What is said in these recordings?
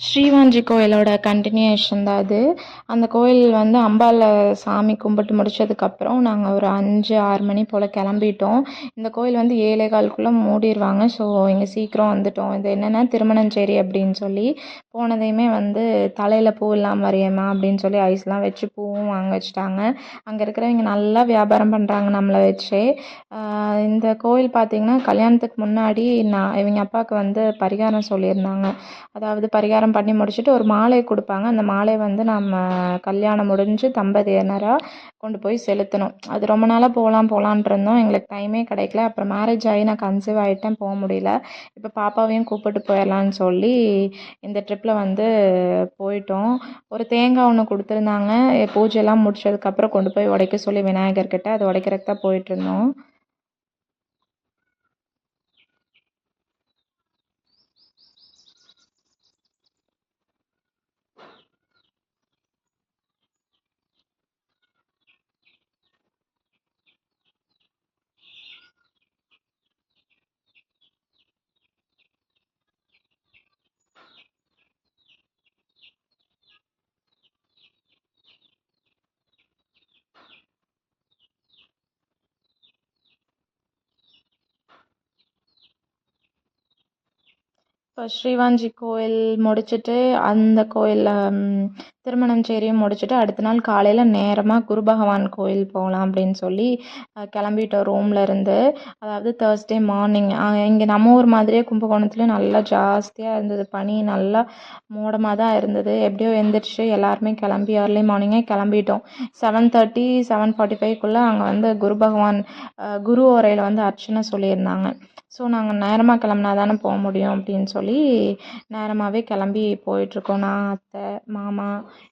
ஸ்ரீவாஞ்சி கோயிலோட கண்டினியூஷன் தான் அது. அந்த கோயில் வந்து அம்பாளை சாமி கும்பிட்டு முடிச்சதுக்கப்புறம் நாங்கள் ஒரு அஞ்சு ஆறு மணி போல் கிளம்பிட்டோம். இந்த கோயில் வந்து ஏழே காலுக்குள்ளே மூடிடுவாங்க ஸோ இங்கே சீக்கிரம் வந்துட்டோம். இது என்னென்னா திருமணஞ்சேரி அப்படின்னு சொல்லி போனதையுமே வந்து தலையில் பூ இல்லாமல் வரையம்மா அப்படின்னு சொல்லி ஐஸ்லாம் வச்சு பூவும் வாங்க வச்சுட்டாங்க. அங்கே இருக்கிறவங்க நல்லா வியாபாரம் பண்ணுறாங்க நம்மளை வச்சே. இந்த கோயில் பார்த்திங்கன்னா கல்யாணத்துக்கு முன்னாடி நான் இவங்க அப்பாவுக்கு வந்து பரிகாரம் சொல்லியிருந்தாங்க. அதாவது பரிகாரம் பண்ணி முடிச்சுட்டு ஒரு மாலை கொடுப்பாங்க. அந்த மாலை வந்து நம்ம கல்யாணம் முடிஞ்சு தம்பதியினராக கொண்டு போய் செலுத்தணும். அது ரொம்ப நாளாக போகலாம் போகலான்ட்டு இருந்தோம். எங்களுக்கு டைமே கிடைக்கல. அப்புறம் மேரேஜ் ஆகி நான் கன்சீவ் ஆகிட்டேன் போக முடியல. இப்போ பாப்பாவையும் கூப்பிட்டு போயிடலான்னு சொல்லி இந்த ட்ரிப்பில் வந்து போயிட்டோம். ஒரு தேங்காய் ஒன்று கொடுத்துருந்தாங்க. பூஜைலாம் முடிச்சதுக்கப்புறம் கொண்டு போய் உடைக்க சொல்லி விநாயகர்கிட்ட. அது உடைக்கிறதுக்கு தான் போயிட்டுருந்தோம் இப்போ ஸ்ரீவாஞ்சி கோயில் முடிச்சுட்டு அந்த கோயிலில் திருமணஞ்சேரியும் முடிச்சுட்டு அடுத்த நாள் காலையில் நேரமாக குரு பகவான் கோயில் போகலாம் அப்படின்னு சொல்லி கிளம்பிட்டோம் ரூமில் இருந்து. அதாவது தேர்ஸ்டே மார்னிங் இங்கே நம்ம ஊர் மாதிரியே கும்பகோணத்துலேயும் நல்லா ஜாஸ்தியாக இருந்தது. பனி நல்லா மூடமாக தான் இருந்தது. எப்படியோ எழுந்திரிச்சு எல்லாருமே கிளம்பி ஏர்லி மார்னிங்கே கிளம்பிட்டோம். செவன் தேர்ட்டி செவன் ஃபார்ட்டி ஃபைவ்க்குள்ளே அங்கே வந்து குரு பகவான் குரு உரையில் வந்து அர்ச்சனை சொல்லியிருந்தாங்க. ஸோ நாங்கள் நேரமாக கிளம்புனா தானே போக முடியும் அப்படின்னு சொல்லி நேரமாகவே கிளம்பி போயிட்டுருக்கோம் நான் அத்தை மாமா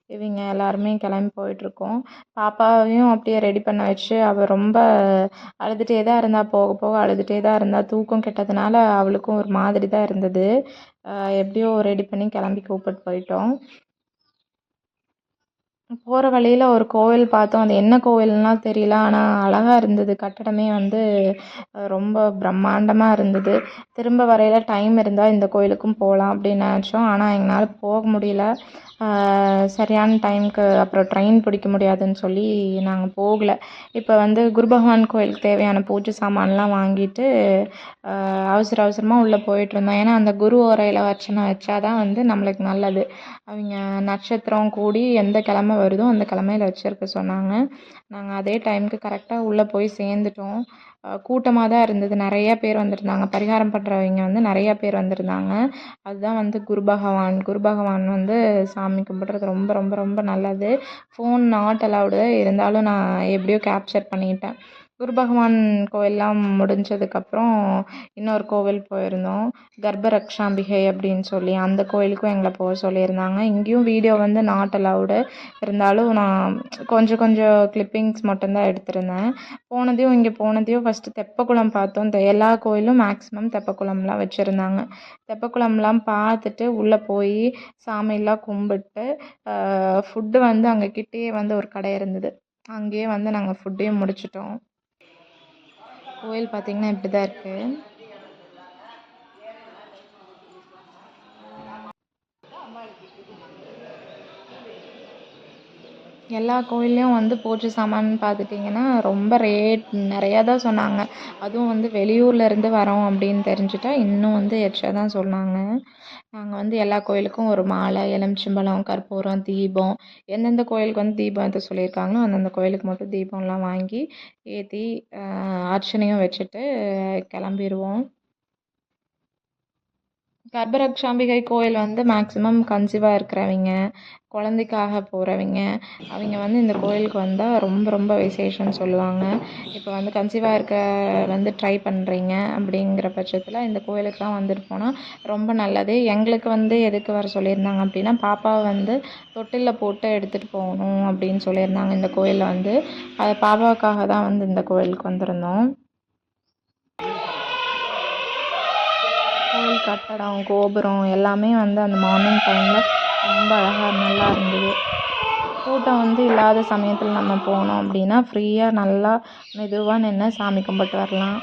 இவங்க எல்லாருமே கிளம்பி போயிட்டுருக்கோம். பாப்பாவையும் அப்படியே ரெடி பண்ண வச்சு அவள் ரொம்ப அழுதுகிட்டே தான் இருந்தாள் போக போக அழுதுகிட்டே தான் இருந்தாள் தூக்கம் கெட்டதுனால அவளுக்கும் ஒரு மாதிரி தான் இருந்தது எப்படியோ ரெடி பண்ணி கிளம்பி கூப்பிட்டு போயிட்டோம். போகிற வழியில் ஒரு கோவில் பார்த்தோம். அது என்ன கோவில்னால் தெரியல. ஆனால் அழகாக இருந்தது. கட்டடமே வந்து ரொம்ப பிரம்மாண்டமாக இருந்தது. திரும்ப வரையில் டைம் இருந்தால் இந்த கோயிலுக்கும் போகலாம் அப்படின்னு நினச்சோம். ஆனால் எங்களால் போக முடியல. சரியான டைமுக்கு அப்புறம் ட்ரெயின் பிடிக்க முடியாதுன்னு சொல்லி நாங்கள் போகல. இப்போ வந்து குரு பகவான் கோயிலுக்கு தேவையான பூஜை சாமான்லாம் வாங்கிட்டு அவசர அவசரமாக உள்ளே போயிட்டுருந்தோம் ஏன்னா அந்த குரு ஓரையில் வச்சனை வச்சா தான் வந்து நம்மளுக்கு நல்லது. அவங்க நட்சத்திரம் கூடி எந்த கிழம வருதோ அந்த கிழமையில வச்சுருக்க சொன்னாங்க. நாங்கள் அதே டைமுக்கு கரெக்டாக உள்ளே போய் சேர்ந்துட்டோம். கூட்டமாக தான் இருந்தது. நிறையா பேர் வந்திருந்தாங்க. பரிகாரம் பண்ணுறவங்க வந்து நிறையா பேர் வந்திருந்தாங்க. அதுதான் வந்து குரு பகவான். குரு பகவான் வந்து சாமி கும்பிட்றது ரொம்ப ரொம்ப ரொம்ப நல்லது. ஃபோன் நாட் அலவுடு இருந்தாலும் நான் எப்படியோ கேப்சர் பண்ணிட்டேன். குரு பகவான் கோயிலெலாம் முடிஞ்சதுக்கப்புறம் இன்னொரு கோவில் போயிருந்தோம். கர்ப்பரக்ஷாம்பிகை அப்படின்னு சொல்லி அந்த கோயிலுக்கும் எங்களை போக சொல்லியிருந்தாங்க. இங்கேயும் வீடியோ வந்து நாட் அலவுடு இருந்தாலும் நான் கொஞ்சம் கொஞ்சம் கிளிப்பிங்ஸ் மட்டும்தான் எடுத்திருந்தேன். போனதையும் இங்கே போனதையும் ஃபஸ்ட்டு தெப்பக்குளம் பார்த்தோம். எல்லா கோயிலும் மேக்ஸிமம் தெப்பக்குளம்லாம் வச்சுருந்தாங்க. தெப்பக்குளம்லாம் பார்த்துட்டு உள்ளே போய் சாமியெல்லாம் கும்பிட்டு ஃபுட்டு வந்து அங்கே கிட்டேயே வந்து ஒரு கடை இருந்தது. அங்கேயே வந்து நாங்கள் ஃபுட்டையும் முடிச்சிட்டோம். கோயில் பார்த்திங்கன்னா இப்படி தான் இருக்குது எல்லா கோயில்லையும் வந்து பூஜை சாமான் பார்த்துட்டிங்கன்னா ரொம்ப ரேட் நிறையா தான் சொன்னாங்க. அதுவும் வந்து வெளியூர்லேருந்து வரோம் அப்படின்னு தெரிஞ்சுட்டா இன்னும் வந்து எச்சா தான் சொன்னாங்க. நாங்கள் வந்து எல்லா கோயிலுக்கும் ஒரு மாலை எலுமிச்சம்பழம் கற்பூரம் தீபம் எந்தெந்த கோயிலுக்கு வந்து தீபம் எது சொல்லியிருக்காங்களோ அந்தந்த கோயிலுக்கு மட்டும் தீபம்லாம் வாங்கி ஏற்றி அர்ச்சனையும் வச்சுட்டு கிளம்பிடுவோம் கர்ப்பரக்ஷாம்பிகை கோயில் வந்து மேக்ஸிமம் கன்சீவாக இருக்கிறவங்க குழந்தைக்காக போகிறவங்க அவங்க வந்து இந்த கோயிலுக்கு வந்தால் ரொம்ப ரொம்ப விசேஷம்னு சொல்லுவாங்க. இப்போ வந்து கன்சீவாக இருக்க வந்து ட்ரை பண்ணுறீங்க அப்படிங்கிற பட்சத்தில் இந்த கோயிலுக்குலாம் வந்துட்டு போனால் ரொம்ப நல்லது. எங்களுக்கு வந்து எதுக்கு வர சொல்லியிருந்தாங்க அப்படின்னா பாப்பாவை வந்து தொட்டிலில் போட்டு எடுத்துகிட்டு போகணும் அப்படின்னு சொல்லியிருந்தாங்க இந்த கோயிலில் வந்து. அது பாப்பாவுக்காக தான் வந்து இந்த கோயிலுக்கு வந்திருந்தோம். கோவில் கட்டடம் கோபுரம் எல்லாமே வந்து அந்த மார்னிங் டைமில் ரொம்ப அழகாக நல்லா இருந்தது. கூட்டம் வந்து இல்லாத சமயத்தில் நம்ம போனோம் அப்படின்னா ஃப்ரீயாக நல்லா மெதுவாக நின்று சாமி கும்பிட்டு வரலாம்.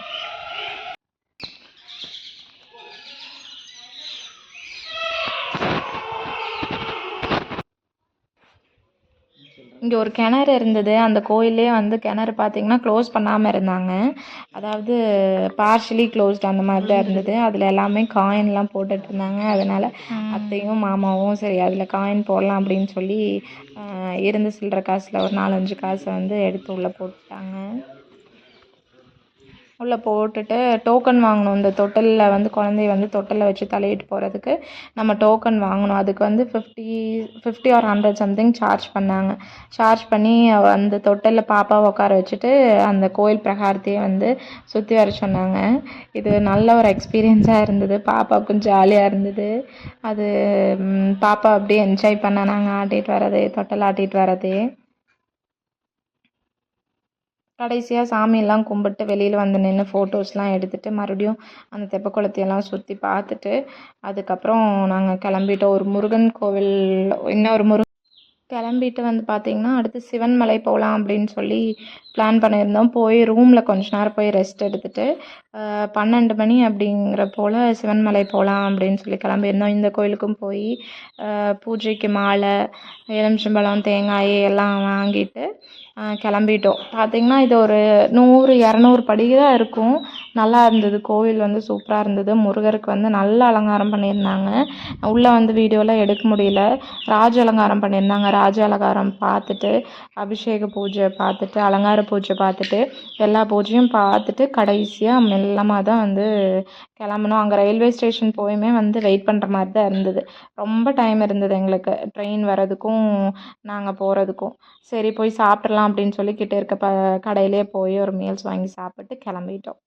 இங்கே ஒரு கிணறு இருந்தது. அந்த கோயிலே வந்து கிணறு பார்த்தீங்கன்னா க்ளோஸ் பண்ணாமல் இருந்தாங்க. அதாவது பார்ஷலி க்ளோஸ்ட் அந்த மாதிரி தான் இருந்தது. அதில் எல்லாமே காயின்லாம் போட்டுட்டு இருந்தாங்க. அதனால் அத்தையும் மாமாவும் சரி அதில் காயின் போடலாம் அப்படின்னு சொல்லி இருந்த சில்லற காசில் ஒரு நாலஞ்சு காசை வந்து எடுத்து உள்ளே போட்டுட்டாங்க. உள்ளே போட்டுட்டு டோக்கன் வாங்கணும். இந்த தொட்டலில் வந்து குழந்தைய வந்து தொட்டலில் வச்சு தலையிட்டு போகிறதுக்கு நம்ம டோக்கன் வாங்கணும். அதுக்கு வந்து fifty fifty or hundred something charge பண்ணாங்க. சார்ஜ் பண்ணி அந்த தொட்டலில் பாப்பாவை உட்கார வச்சுட்டு அந்த கோயில் பிரகாரத்தையே வந்து சுற்றி வர சொன்னாங்க. இது நல்ல ஒரு எக்ஸ்பீரியன்ஸாக இருந்தது. பாப்பாவுக்கும் ஜாலியாக இருந்தது. அது பாப்பா அப்படியே என்ஜாய் பண்ண நாங்கள் ஆட்டிகிட்டு வரதே தொட்டில் ஆட்டிகிட்டு வரதே கடைசியாக சாமியெல்லாம் கும்பிட்டு வெளியில் வந்து நின்று ஃபோட்டோஸ்லாம் எடுத்துகிட்டு மறுபடியும் அந்த தெப்ப குளத்தையெல்லாம் சுற்றி பார்த்துட்டு அதுக்கப்புறம் நாங்கள் கிளம்பிட்டோம். ஒரு முருகன் கோவில் இன்னொரு முருகன் கிளம்பிட்டு வந்து பார்த்திங்கன்னா அடுத்து சிவன்மலை போகலாம் அப்படின்னு சொல்லி பிளான் பண்ணியிருந்தோம். போய் ரூமில் கொஞ்ச நேரம் போய் ரெஸ்ட் எடுத்துகிட்டு பன்னெண்டு மணி அப்படிங்கிற போல் சிவன்மலை போகலாம் அப்படின்னு சொல்லி கிளம்பியிருந்தோம். இந்த கோயிலுக்கும் போய் பூஜைக்கு மாலை எலுமிச்சம்பழம் தேங்காய் எல்லாம் வாங்கிட்டு கிளம்பிட்டோம். பார்த்திங்கன்னா இது ஒரு நூறு இரநூறு படி தான் இருக்கும். நல்லா இருந்தது. கோவில் வந்து சூப்பராக இருந்தது. முருகருக்கு வந்து நல்ல அலங்காரம் பண்ணியிருந்தாங்க. உள்ளே வந்து வீடியோலாம் எடுக்க முடியல. ராஜ அலங்காரம் பண்ணியிருந்தாங்க. ராஜ அலங்காரம் பார்த்துட்டு அபிஷேக பூஜை பார்த்துட்டு அலங்கார பூஜை பார்த்துட்டு எல்லா பூஜையும் பார்த்துட்டு கடைசியாக மெல்லமாக தான் வந்து கிளம்புனோம் அங்கே ரயில்வே ஸ்டேஷன் போயுமே வந்து வெயிட் பண்ணுற மாதிரி தான் இருந்தது. ரொம்ப டைம் இருந்தது எங்களுக்கு. ட்ரெயின் வர்றதுக்கும் நாங்கள் போகிறதுக்கும் சரி போய் சாப்பிட்றலாம் அப்படின்னு சொல்லி கிட்டே இருக்க ப கடையிலே போய் ஒரு மீல்ஸ் வாங்கி சாப்பிட்டு கிளம்பிட்டோம்.